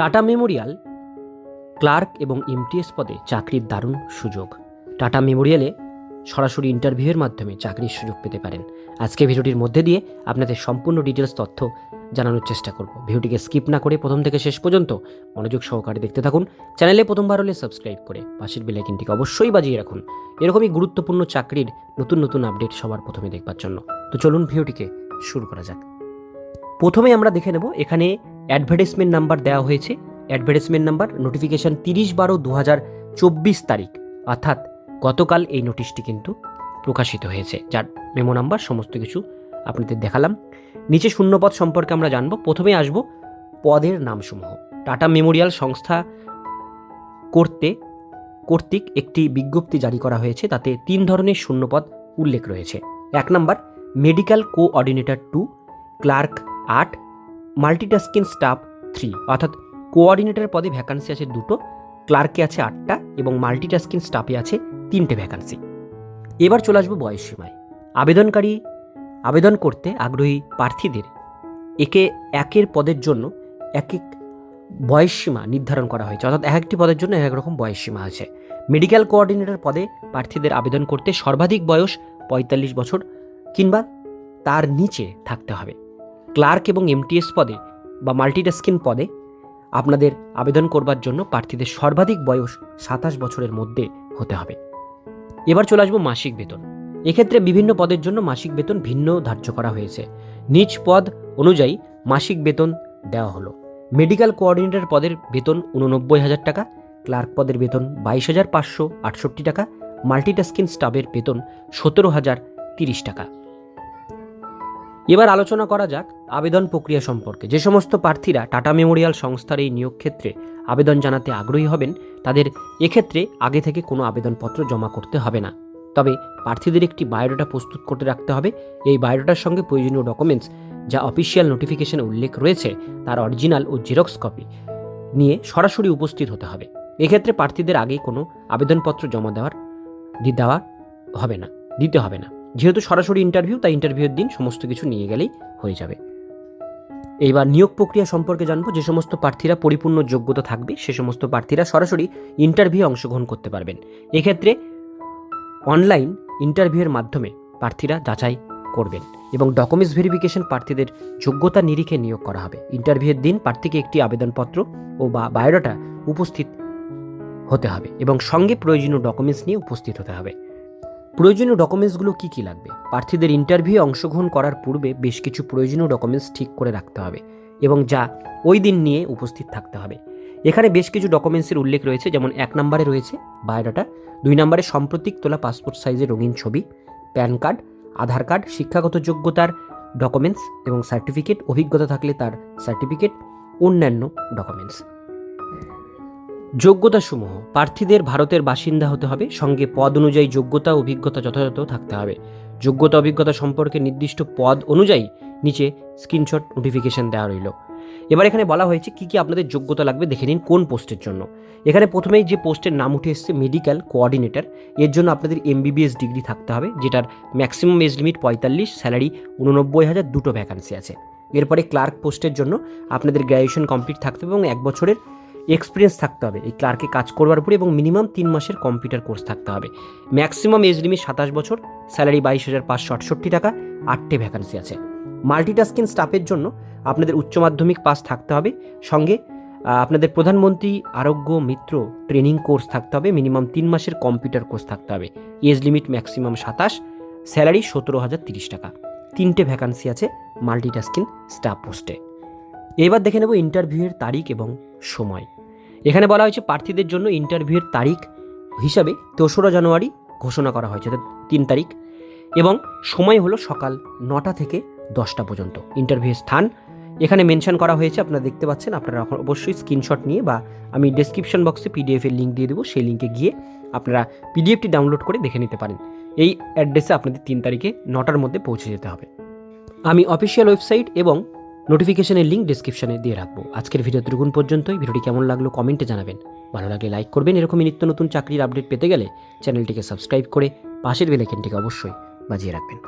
Tata memorial, clerk এবং MTS পদে চাকরির দারুণ সুযোগ। টাটা মেমোরিয়ালে সরাসরি ইন্টারভিউয়ের মাধ্যমে চাকরির সুযোগ পেতে পারেন। আজকে ভিডিওটির মধ্যে দিয়ে আপনাদের সম্পূর্ণ ডিটেলস তথ্য জানানোর চেষ্টা করব। ভিডিওটিকে স্কিপ না করে প্রথম থেকে শেষ পর্যন্ত মনোযোগ সহকারে দেখতে থাকুন। চ্যানেলে প্রথমবার হলে সাবস্ক্রাইব করে পাশের বেলাইকিনটিকে অবশ্যই বাজিয়ে রাখুন। এরকমই গুরুত্বপূর্ণ চাকরির নতুন নতুন আপডেট সবার প্রথমে দেখবার জন্য। তো চলুন ভিডিওটিকে শুরু করা যাক। প্রথমে আমরা দেখে নেব এখানে অ্যাডভার্টাইজমেন্ট নাম্বার দেওয়া হয়েছে। অ্যাডভার্টাইজমেন্ট নাম্বার নোটিফিকেশন তিরিশ বারো দু হাজার চব্বিশ তারিখ। অর্থাৎ গতকাল এই নোটিশটি কিন্তু প্রকাশিত হয়েছে। যার মেমো নাম্বার সমস্ত কিছু আপনাদের দেখালাম। নিচে শূন্যপদ সম্পর্কে আমরা জানব। প্রথমে আসব পদের নামসমূহ। টাটা মেমোরিয়াল সংস্থা করতে, কর্তৃক একটি বিজ্ঞপ্তি জারি করা হয়েছে। তাতে তিন ধরনের শূন্যপদ উল্লেখ রয়েছে। এক নম্বর মেডিকেল কোঅর্ডিনেটর টু, ক্লার্ক আট। মাল্টিটাস্কিং স্টাফ থ্রি, অর্থাৎ কোঅর্ডিনেটর পদে ভ্যাকান্সি আছে দুটো ক্লার্কে আছে আটটা এবং মাল্টিটাস্কিং স্টাফে আছে তিনটে ভ্যাকান্সি এবার চলে আসব বয়স সীমায়। আবেদনকারী আবেদন করতে আগ্রহী প্রার্থীদের একে একের পদের জন্য এক এক বয়স সীমা নির্ধারণ করা হয়েছে, অর্থাৎ এক একটি পদের জন্য এক এক রকম বয়স সীমা আছে। মেডিকেল কোঅর্ডিনেটর পদে প্রার্থীদের আবেদন করতে সর্বাধিক বয়স পঁয়তাল্লিশ বছর কিংবা তার নিচে থাকতে হবে। ক্লার্ক এবং এমটিএস পদে বা মাল্টিটাস্কিন পদে আপনাদের আবেদন করবার জন্য প্রার্থীদের সর্বাধিক বয়স সাতাশ বছরের মধ্যে হতে হবে। এবার চলে আসব মাসিক বেতন। এক্ষেত্রে বিভিন্ন পদের জন্য মাসিক বেতন ভিন্ন ধার্য করা হয়েছে। নিজ পদ অনুযায়ী মাসিক বেতন দেওয়া হলো। মেডিকেল কোঅর্ডিনেটর পদের বেতন উননব্বই হাজার টাকা, ক্লার্ক পদের বেতন বাইশ হাজার পাঁচশো আটষট্টি টাকা মাল্টিটাস্কিং স্টাফের বেতন সতেরো হাজার তিরিশ টাকা। এবার আলোচনা করা যাক আবেদন প্রক্রিয়া সম্পর্কে। যে সমস্ত প্রার্থীরা টাটা মেমোরিয়াল সংস্থার এই নিয়োগ ক্ষেত্রে আবেদন জানাতে আগ্রহী হবেন, তাদের এক্ষেত্রে আগে থেকে কোনো আবেদনপত্র জমা করতে হবে না। তবে প্রার্থীদের একটি বায়োডাটা প্রস্তুত করতে রাখতে হবে। এই বায়োডাটার সঙ্গে প্রয়োজনীয় ডকুমেন্টস, যা অফিসিয়াল নোটিফিকেশনে উল্লেখ রয়েছে, তার অরিজিনাল ও জেরক্স কপি নিয়ে সরাসরি উপস্থিত হতে হবে। এক্ষেত্রে প্রার্থীদের আগেই কোনো আবেদনপত্র জমা দেওয়ার দেওয়া হবে না, দিতে হবে না। যেহেতু সরাসরি ইন্টারভিউ, তাই ইন্টারভিউর দিন সমস্ত কিছু নিয়ে গেলেই হয়ে যাবে। এইবার নিয়োগ প্রক্রিয়া সম্পর্কে জানব, যে সমস্ত প্রার্থীরা পরিপূর্ণ যোগ্যতা থাকবে, সে সমস্ত প্রার্থীরা সরাসরি ইন্টারভিউ অংশগ্রহণ করতে পারবেন। এক্ষেত্রে অনলাইন ইন্টারভিউয়ের মাধ্যমে প্রার্থীরা যাচাই করবেন এবং ডকুমেন্টস ভেরিফিকেশন প্রার্থীদের যোগ্যতা নিরিখে নিয়োগ করা হবে। ইন্টারভিউয়ের দিন প্রার্থীকে একটি আবেদনপত্র ও বা বায়োডাটা উপস্থিত হতে হবে এবং সঙ্গে প্রয়োজনীয় ডকুমেন্টস নিয়ে উপস্থিত হতে হবে। প্রয়োজনীয় ডকুমেন্টসগুলো কী কী লাগবে? প্রার্থীদের ইন্টারভিউ অংশগ্রহণ করার পূর্বে বেশ কিছু প্রয়োজনীয় ডকুমেন্টস ঠিক করে রাখতে হবে এবং যা ওই দিন নিয়ে উপস্থিত থাকতে হবে। এখানে বেশ কিছু ডকুমেন্টসের উল্লেখ রয়েছে, যেমন এক নম্বরে রয়েছে বায়োডাটা, দুই নম্বরে সাম্প্রতিক তোলা পাসপোর্ট সাইজের রঙিন ছবি, প্যান কার্ড, আধার কার্ড, শিক্ষাগত যোগ্যতার ডকুমেন্টস এবং সার্টিফিকেট, অভিজ্ঞতা থাকলে তার সার্টিফিকেট, অন্যান্য ডকুমেন্টস। যোগ্যতাসমূহ প্রার্থীদের ভারতের বাসিন্দা হতে হবে। সঙ্গে পদ অনুযায়ী যোগ্যতা অভিজ্ঞতা যথাযথ থাকতে হবে। যোগ্যতা অভিজ্ঞতা সম্পর্কে নির্দিষ্ট পদ অনুযায়ী নিচে স্ক্রিনশট নোটিফিকেশন দেওয়া রইল। এবার এখানে বলা হয়েছে কি কি আপনাদের যোগ্যতা লাগবে দেখে নিন কোন পোস্টের জন্য। এখানে প্রথমেই যে পোস্টের নাম উঠে এসছে মেডিকেল কোঅর্ডিনেটর। এর জন্য আপনাদের এমবিবিএস ডিগ্রি থাকতে হবে, যেটার ম্যাক্সিমাম এজ লিমিট পঁয়তাল্লিশ, স্যালারি উননব্বই হাজার দুটো ভ্যাকান্সি আছে। এরপরে ক্লার্ক পোস্টের জন্য আপনাদের গ্র্যাজুয়েশন কমপ্লিট থাকতে হবে এবং এক বছরের এক্সপিরিয়েন্স থাকতে হবে। এই ক্লার্কে কাজ করবার পরে এবং মিনিমাম তিন মাসের কম্পিউটার কোর্স থাকতে হবে। ম্যাক্সিমাম এজ লিমিট সাতাশ বছর স্যালারি বাইশ হাজার পাঁচশো আটষট্টি টাকা, আটটে ভ্যাকান্সি আছে। মাল্টিটাস্কিং স্টাফের জন্য আপনাদের উচ্চ মাধ্যমিক পাস থাকতে হবে। সঙ্গে আপনাদের প্রধানমন্ত্রী, আরোগ্য, মিত্র ট্রেনিং কোর্স থাকতে হবে। মিনিমাম তিন মাসের কম্পিউটার কোর্স থাকতে হবে। এজ লিমিট ম্যাক্সিমাম সাতাশ স্যালারি সতেরো হাজার তিরিশ টাকা। তিনটে ভ্যাকান্সি আছে মাল্টিটাস্কিং স্টাফ পোস্টে এবার দেখে নেব ইন্টারভিউয়ের তারিখ এবং সময়। এখানে বলা হয়েছে প্রার্থীদের জন্য ইন্টারভিউয়ের তারিখ হিসাবে তেসরা জানুয়ারি ঘোষণা করা হয়েছে তিন তারিখ। এবং সময় হলো সকাল নটা থেকে দশটা পর্যন্ত ইন্টারভিউয়ের স্থান। এখানে মেনশন করা হয়েছে, আপনারা দেখতে পাচ্ছেন, আপনারা অবশ্যই স্ক্রিনশট নিয়ে বা আমি ডেসক্রিপশন বক্সে পিডিএফের লিঙ্ক দিয়ে দেবো, সেই লিঙ্কে গিয়ে আপনারা পিডিএফটি ডাউনলোড করে দেখে নিতে পারেন। এই অ্যাড্রেসে আপনাদের তিন তারিখে নটার মধ্যে পৌঁছে যেতে হবে। আমি অফিসিয়াল ওয়েবসাইট এবং নোটিফিকেশনের লিঙ্ক ডিসক্রিপশনে দিয়ে রাখব। আজকের ভিডিও দুগুণ পর্যন্তই। ভিডিওটি কেমন লাগল কমেন্টে জানাবেন। ভালো লাগলে লাইক করবেন। এরকমই নিত্য নতুন চাকরির আপডেট পেতে গেলে চ্যানেলটিকে সাবস্ক্রাইব করে পাশের বেলাইকেনটিকে অবশ্যই বাজিয়ে রাখবেন।